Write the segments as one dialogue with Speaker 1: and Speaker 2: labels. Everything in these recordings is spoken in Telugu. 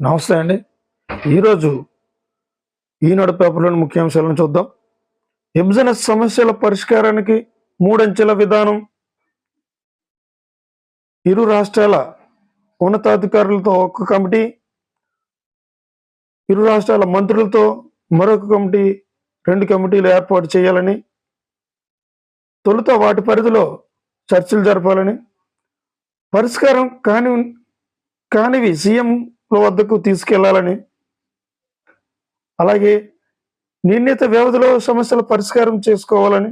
Speaker 1: నమస్తే అండి. ఈరోజు ఈనాడు పేపర్లోని ముఖ్యాంశాలను చూద్దాం. విభజన సమస్యల పరిష్కారానికి మూడంచెల విధానం. ఇరు రాష్ట్రాల ఉన్నతాధికారులతో ఒక కమిటీ ఇరు రాష్ట్రాల మంత్రులతో మరొక కమిటీ రెండు కమిటీలు ఏర్పాటు చేయాలని తొలుత వాటి పరిధిలో చర్చలు జరపాలని. పరిష్కారం కాని కానివి సీఎం వద్దకు తీసుకెళ్ళాలని. అలాగే నిర్ణీత వ్యవధిలో సమస్యల పరిష్కారం చేసుకోవాలని.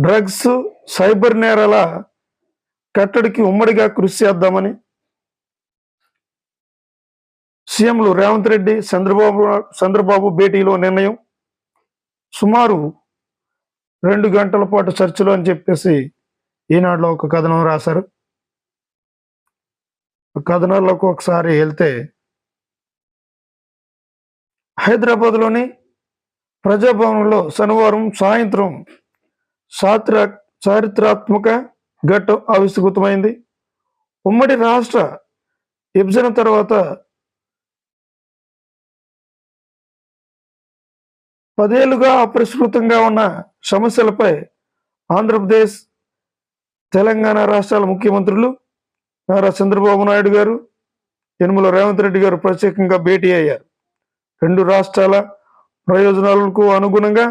Speaker 1: డ్రగ్స్ సైబర్ నేరాల కట్టడికి ఉమ్మడిగా కృషి చేద్దామని. సీఎంలు రేవంత్ రెడ్డి చంద్రబాబు చంద్రబాబు భేటీలో నిర్ణయం. సుమారు రెండు గంటల పాటు చర్చలు అని చెప్పేసి ఈనాడులో ఒక కథనం రాశారు. కథనాల్లోకి ఒకసారి వెళ్తే హైదరాబాద్లోని ప్రజాభవన్లో శనివారం సాయంత్రం చారిత్ర చారిత్రాత్మక ఘట్టం ఆవిష్కృతమైంది. ఉమ్మడి రాష్ట్ర విభజన తర్వాత పదేళ్ళుగా అపరిష్కృతంగా ఉన్న సమస్యలపై ఆంధ్రప్రదేశ్ తెలంగాణ రాష్ట్రాల ముఖ్యమంత్రులు నారా చంద్రబాబు నాయుడు గారు యనుమల రేవంత్ రెడ్డి గారు ప్రత్యేకంగా భేటీ అయ్యారు. రెండు రాష్ట్రాల ప్రయోజనాలకు అనుగుణంగా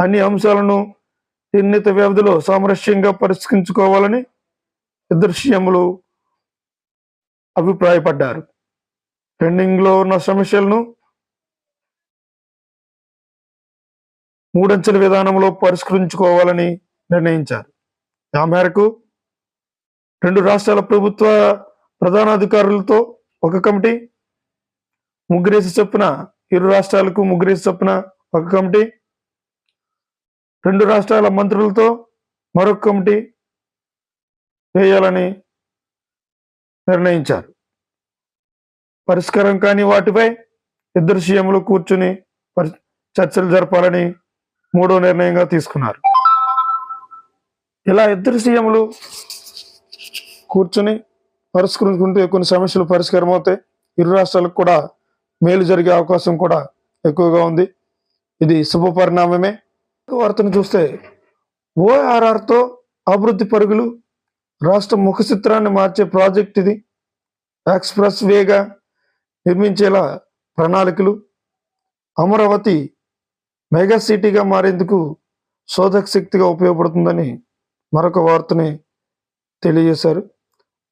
Speaker 1: అన్ని అంశాలను నిర్ణీత వ్యవధిలో సామరస్యంగా పరిష్కరించుకోవాలని ఇద్దరు సీఎంలు అభిప్రాయపడ్డారు. పెండింగ్లో ఉన్న సమస్యలను మూడంచెల విధానంలో పరిష్కరించుకోవాలని నిర్ణయించారు. ఆ మేరకు రెండు రాష్ట్రాల ప్రభుత్వ ప్రధానాధికారులతో ఒక కమిటీ ముగ్గురేసి చొప్పున ఇరు రాష్ట్రాలకు ముగ్గురేసి చొప్పున ఒక కమిటీ రెండు రాష్ట్రాల మంత్రులతో మరొక కమిటీ వేయాలని నిర్ణయించారు. పరిష్కారం కాని వాటిపై ఇద్దరు సీఎంలు కూర్చుని చర్చలు జరపాలని మూడో నిర్ణయంగా తీసుకున్నారు. ఇలా ఇద్దరు సీఎంలు కూర్చుని పరిష్కరించుకుంటే కొన్ని సమస్యలు పరిష్కారం అవుతాయి ఇరు రాష్ట్రాలకు కూడా మేలు జరిగే అవకాశం కూడా ఎక్కువగా ఉంది. ఇది శుభ పరిణామమే. వార్తను చూస్తే ఓఆర్ఆర్తో అభివృద్ధి పరుగులు రాష్ట్ర ముఖ చిత్రాన్ని మార్చే ప్రాజెక్ట్ ఇది. ఎక్స్ప్రెస్ వేగా నిర్మించేలా ప్రణాళికలు. అమరావతి మెగా సిటీగా మారేందుకు శోధక శక్తిగా ఉపయోగపడుతుందని మరొక వార్తని తెలియజేశారు.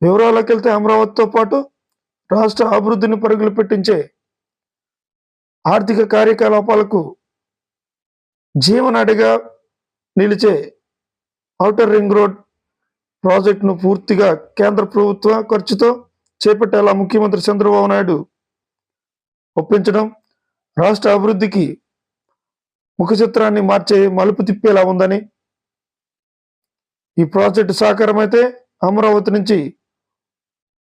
Speaker 1: వివరాలకు వెళ్తే అమరావతితో పాటు రాష్ట్ర అభివృద్ధిని పరుగులు పెట్టించే ఆర్థిక కార్యకలాపాలకు జీవనాడిగా నిలిచే ఔటర్ రింగ్ రోడ్ ప్రాజెక్టును పూర్తిగా కేంద్ర ప్రభుత్వ ఖర్చుతో చేపట్టేలా ముఖ్యమంత్రి చంద్రబాబు నాయుడు ఒప్పించడం రాష్ట్ర అభివృద్ధికి ముఖ చిత్రాన్ని మార్చే మలుపు తిప్పేలా ఉందని ఈ ప్రాజెక్టు సాకారమైతే అమరావతి నుంచి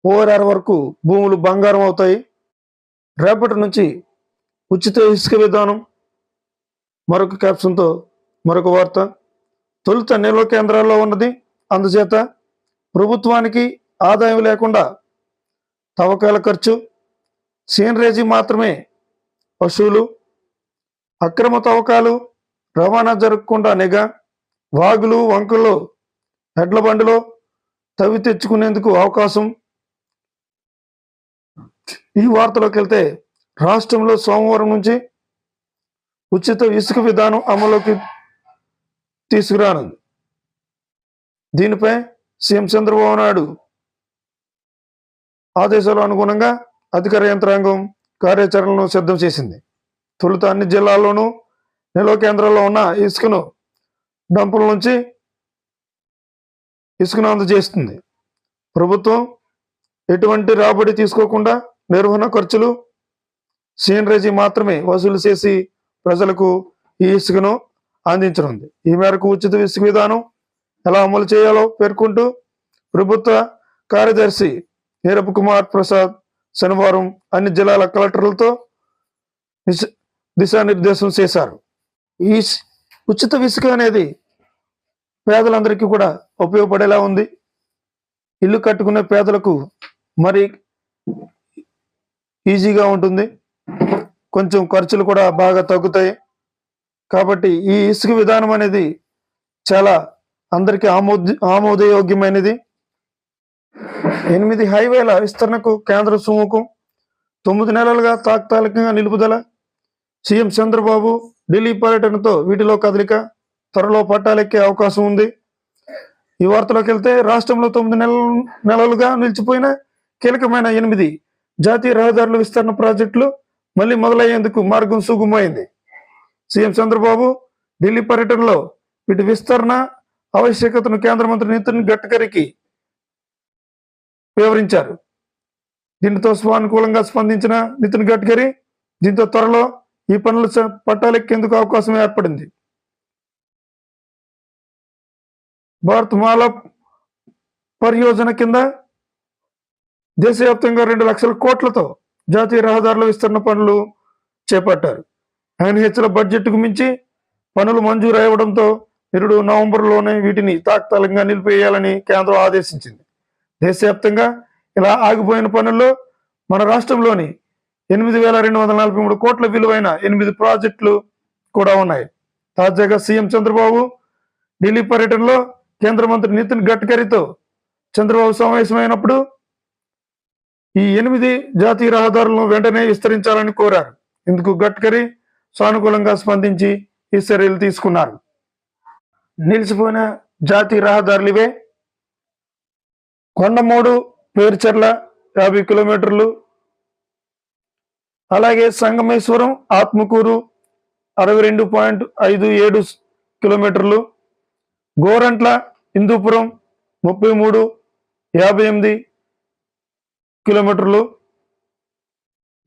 Speaker 1: ఓఆర్ఆర్ వరకు భూములు బంగారం అవుతాయి. రేపటి నుంచి ఉచిత ఇసుక విధానం. మరొక క్యాప్షన్తో మరొక వార్త. తొలుత నిల్వ కేంద్రాల్లో ఉన్నది. అందుచేత ప్రభుత్వానికి ఆదాయం లేకుండా తవ్వకాల ఖర్చు. సీనరేజీ మాత్రమే పశువులు. అక్రమ తవ్వకాలు రవాణా జరగకుండా నిఘా. వాగులు వంకలు ఎడ్ల బండిలో తవ్వి తెచ్చుకునేందుకు అవకాశం. ఈ వార్తలోకి వెళ్తే రాష్ట్రంలో సోమవారం నుంచి ఉచిత ఇసుక విధానం అమలులోకి తీసుకురానుంది. దీనిపై సీఎం చంద్రబాబు నాయుడు ఆదేశాల అనుగుణంగా అధికార యంత్రాంగం కార్యాచరణను సిద్ధం చేసింది. తొలుత అన్ని జిల్లాల్లోనూ నిల్వ కేంద్రాల్లో ఉన్న ఇసుకను డంపుల నుంచి ఇసుకను అందజేస్తుంది. ప్రభుత్వం ఎటువంటి రాబడి తీసుకోకుండా నిర్వహణ ఖర్చులు సీనరేజీ మాత్రమే వసూలు చేసి ప్రజలకు ఈ ఇసుకను అందించనుంది. ఈ మేరకు ఉచిత ఇసుక విధానం ఎలా అమలు చేయాలో పేర్కొంటూ ప్రభుత్వ కార్యదర్శి నీరబ్ కుమార్ ప్రసాద్ శనివారం అన్ని జిల్లాల కలెక్టర్లతో దిశ- దిశానిర్దేశం చేశారు. ఈ ఉచిత ఇసుక అనేది పేదలందరికీ కూడా ఉపయోగపడేలా ఉంది. ఇల్లు కట్టుకునే పేదలకు మరి ఈజీగా ఉంటుంది. కొంచెం ఖర్చులు కూడా బాగా తగ్గుతాయి. కాబట్టి ఈ ఇసుక విధానం అనేది చాలా అందరికీ ఆమోద ఆమోదయోగ్యమైనది. ఎనిమిది హైవేల విస్తరణకు కేంద్ర సుముఖం తొమ్మిది నెలలుగా తాత్కాలికంగా నిలుపుదల సీఎం చంద్రబాబు ఢిల్లీ పర్యటనతో వీటిలో కదలిక త్వరలో పట్టాలెక్కే అవకాశం ఉంది. ఈ వార్తలోకి వెళ్తే రాష్ట్రంలో తొమ్మిది నెలలు నెలలుగా నిలిచిపోయిన కీలకమైన ఎనిమిది జాతీయ రహదారుల విస్తరణ ప్రాజెక్టులు మళ్ళీ మొదలయ్యేందుకు మార్గం సుగమైంది సీఎం చంద్రబాబు ఢిల్లీ పర్యటనలో వీటి విస్తరణ ఆవశ్యకతను కేంద్ర మంత్రి నితిన్ గడ్కరీకి వివరించారు. దీనితో స్వానుకూలంగా స్పందించిన నితిన్ గడ్కరీ దీంతో త్వరలో ఈ పనులు పట్టాలెక్కేందుకు అవకాశం ఏర్పడింది. భారత్ మాలా పరియోజన కింద దేశవ్యాప్తంగా రెండు లక్షల కోట్లతో జాతీయ రహదారుల విస్తరణ పనులు చేపట్టారు. ఎన్హెచ్ల బడ్జెట్కు మించి పనులు మంజూరు అవ్వడంతో నిరుడు నవంబర్లోనే వీటిని తాత్కాలికంగా నిలిపేయాలని కేంద్రం ఆదేశించింది. దేశవ్యాప్తంగా ఇలా ఆగిపోయిన పనుల్లో మన రాష్ట్రంలోని ఎనిమిది వేల రెండు వందల నలభై మూడు కోట్ల విలువైన ఎనిమిది ప్రాజెక్టులు కూడా ఉన్నాయి. తాజాగా సీఎం చంద్రబాబు ఢిల్లీ పర్యటనలో కేంద్ర మంత్రి నితిన్ గడ్కరీతో చంద్రబాబు సమావేశమైనప్పుడు ఈ ఎనిమిది జాతీయ రహదారులను వెంటనే విస్తరించాలని కోరారు. ఇందుకు గడ్కరీ సానుకూలంగా స్పందించి ఈ చర్యలు తీసుకున్నారు. నిలిచిపోయిన జాతీయ రహదారులు ఇవే. కొండమూడు పేరుచెర్ల యాభై కిలోమీటర్లు. అలాగే సంగమేశ్వరం ఆత్మకూరు అరవై రెండు పాయింట్ ఐదు ఏడు కిలోమీటర్లు. గోరంట్ల హిందూపురం ముప్పై మూడు యాభై ఎనిమిది కిలోమీటర్లు.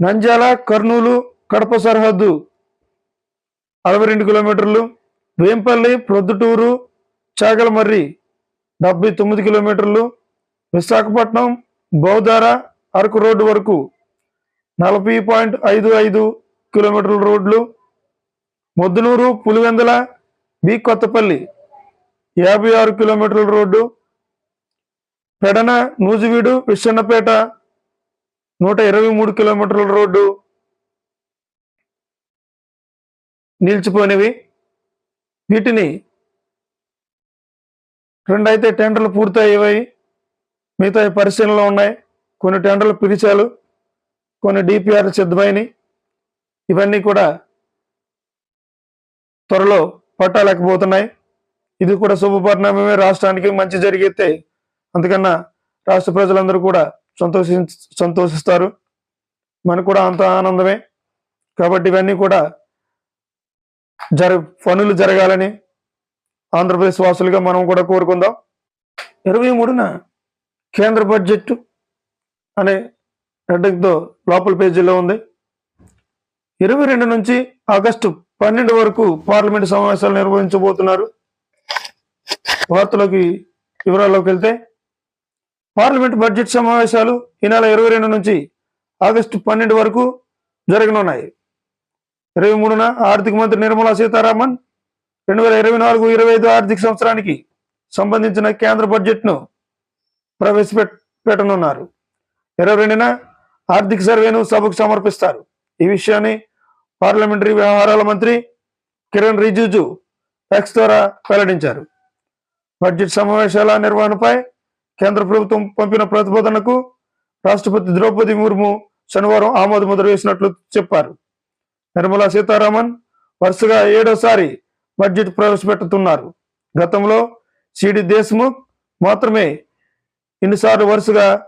Speaker 1: నంద్యాల కర్నూలు కడప సరిహద్దు. అరవై రెండు కిలోమీటర్లు. వేంపల్లి ప్రొద్దుటూరు చాగలమర్రి. డెబ్బై తొమ్మిది కిలోమీటర్లు. విశాఖపట్నం బౌధార అరకు రోడ్డు వరకు. నలభై పాయింట్ ఐదు ఐదు కిలోమీటర్ల రోడ్లు. మొద్దునూరు పులివెందల బి కొత్తపల్లి. యాభై ఆరు కిలోమీటర్ల రోడ్డు. పెడన నూజివీడు విశ్వన్నపేట నూట ఇరవై మూడు కిలోమీటర్ల రోడ్డు నిలిచిపోయినవి. వీటిని రెండైతే టెండర్లు పూర్తయ్యాయి. మిగతా పరిశీలనలో ఉన్నాయి. కొన్ని టెండర్లు పిలిచారు కొన్ని డిపిఆర్లు సిద్ధమైనవి ఇవన్నీ కూడా త్వరలో పట్టాలేకపోతున్నాయి. ఇది కూడా శుభపరిణామమే. రాష్ట్రానికి మంచి జరిగితే అందుకన్నా రాష్ట్ర ప్రజలందరూ కూడా సంతోషి సంతోషిస్తారు. మనకు కూడా అంత ఆనందమే. కాబట్టి ఇవన్నీ కూడా జర పనులు జరగాలని ఆంధ్రప్రదేశ్ వాసులుగా మనం కూడా కోరుకుందాం. ఇరవై మూడున కేంద్ర బడ్జెట్ అనే హెడ్డింగ్తో లోపల పేజీలో ఉంది. ఇరవై రెండు నుంచి ఆగస్టు పన్నెండు వరకు పార్లమెంట్ సమావేశాలు నిర్వహించబోతున్నారు. వార్తలోకి వివరాల్లోకి వెళ్తే పార్లమెంట్ బడ్జెట్ సమావేశాలు ఈ నెల ఇరవై రెండు నుంచి ఆగస్టు పన్నెండు వరకు జరగనున్నాయి. ఇరవై మూడున ఆర్థిక మంత్రి నిర్మలా సీతారామన్ రెండు వేల ఇరవై నాలుగు ఇరవై ఐదు ఆర్థిక సంవత్సరానికి సంబంధించిన కేంద్ర బడ్జెట్ను ప్రవేశపెట్టనున్నారు. ఇరవై రెండున ఆర్థిక సర్వేను సభకు సమర్పిస్తారు. ఈ విషయాన్ని పార్లమెంటరీ వ్యవహారాల మంత్రి కిరణ్ రిజిజు ఎక్స్ ద్వారా వెల్లడించారు. బడ్జెట్ సమావేశాల నిర్వహణపై కేంద్ర ప్రభుత్వం పంపిన ప్రతిపాదనకు రాష్ట్రపతి ద్రౌపది ముర్ము శనివారం ఆమోద ముద్ర వేసినట్లు చెప్పారు. నిర్మలా సీతారామన్ వరుసగా ఏడోసారి బడ్జెట్ ప్రవేశపెట్టుతున్నారు. గతంలో సిడి దేశ్ముఖ్ మాత్రమే ఇన్నిసార్లు వరుసగా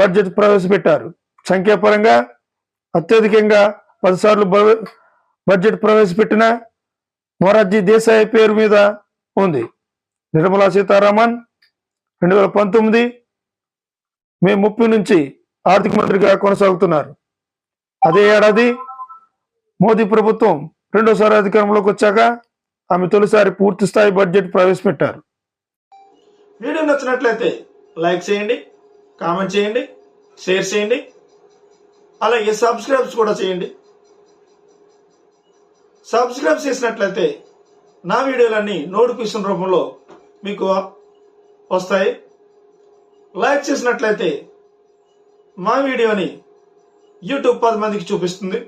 Speaker 1: బడ్జెట్ ప్రవేశపెట్టారు. సంఖ్యాపరంగా అత్యధికంగా పదిసార్లు బ- బడ్జెట్ ప్రవేశపెట్టిన మొరార్జీ దేశాయ్ పేరు మీద ఉంది. నిర్మలా సీతారామన్ రెండు వేల పంతొమ్మిది మే ముప్పై నుంచి ఆర్థిక మంత్రిగా కొనసాగుతున్నారు. అదే ఏడాది మోదీ ప్రభుత్వం రెండోసారి అధికారంలోకి వచ్చాక ఆమె తొలిసారి పూర్తి స్థాయి బడ్జెట్ ప్రవేశపెట్టారు.
Speaker 2: వీడియో నచ్చినట్లయితే లైక్ చేయండి కామెంట్ చేయండి షేర్ చేయండి అలాగే సబ్స్క్రైబ్స్ కూడా చేయండి. సబ్స్క్రైబ్ చేసినట్లయితే నా వీడియోలన్నీ నోటిఫికేషన్ రూపంలో మీకు వస్తాయి. లైక్ చేసినట్లయితే మా వీడియోని యూట్యూబ్ పది మందికి చూపిస్తుంది.